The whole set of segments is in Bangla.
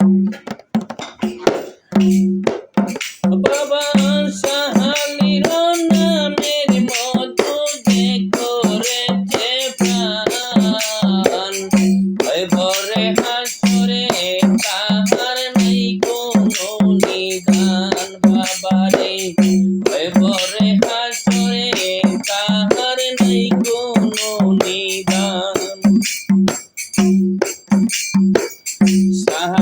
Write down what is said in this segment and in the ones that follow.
Thank you.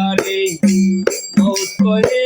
পারে মৌত করে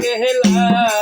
কেহলা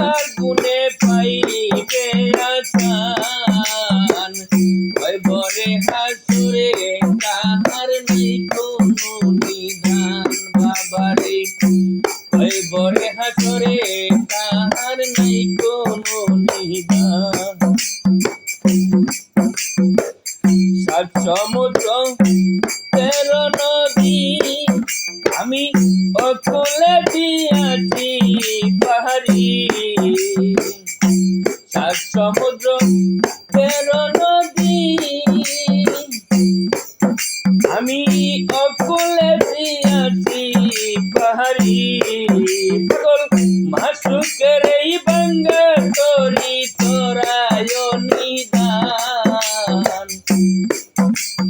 করে হাসুরে তাহার নেই কোনো নিদান বাবারে। ভয় বরে হাসরে তাহার নেই কোনো নিদান মাসুকেরেই বঙ্গ করি তোরায়নি দান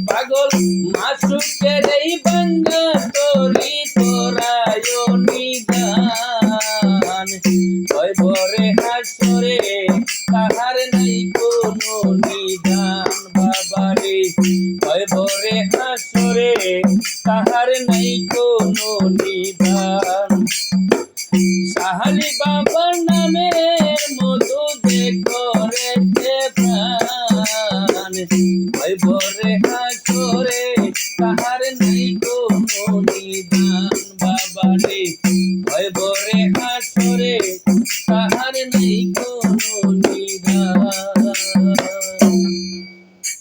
পাগল মাসুকেরেই বঙ্গ করি তোরায়নি দান ভয় ভরে নাই Sahali Baba na.